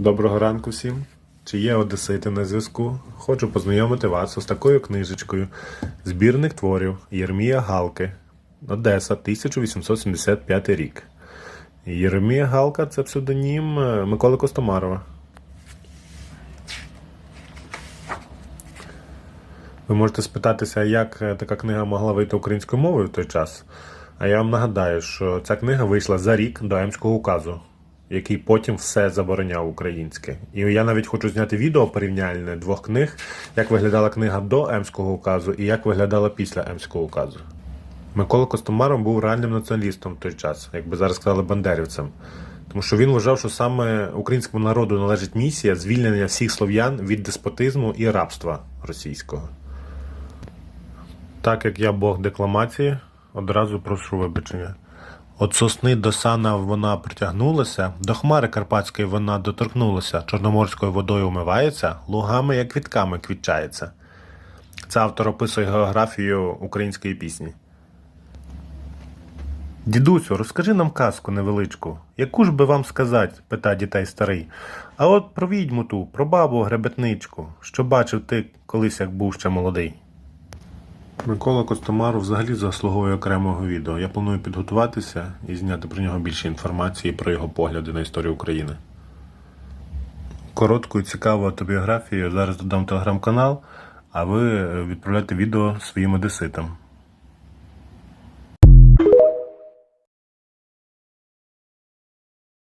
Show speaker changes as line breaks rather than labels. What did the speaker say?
Доброго ранку всім. Чи є одесити на зв'язку? Хочу познайомити вас з такою книжечкою збірних творів Єрмія Галки. Одеса, 1875 рік. Єрмія Галка це псевдонім е, Миколи Костомарова. Ви можете спитатися, як е, така книга могла вийти українською мовою в той час. А я вам нагадаю, що ця книга вийшла за рік до Емського указу, який потім все забороняв українське. І я навіть хочу зняти відео порівняльне двох книг, як виглядала книга до Емського указу і як виглядала після Емського указу. Микола Костомаров був реальним націоналістом в той час, як би зараз сказали бандерівцем. Тому що він вважав, що саме українському народу належить місія звільнення всіх слов'ян від деспотизму і рабства російського. Так як я Бог декламації, одразу прошу вибачення. От сосни до сана вона притягнулася, до хмари карпатської вона доторкнулася, чорноморською водою умивається, лугами як квітками квітчається. Це автор описує географію української пісні. Дідусю, розкажи нам казку невеличку. Яку ж би вам сказати, пита дітей старий. А от про відьму ту, про бабу гребетничку, що бачив ти колись, як був ще молодий. Микола Костомаров взагалі заслуговує окремого відео. Я планую підготуватися і зняти про нього більше інформації про його погляди на історію України. Коротку і цікаву автобіографію зараз додам телеграм-канал, а ви відправляйте відео своїм одеситам.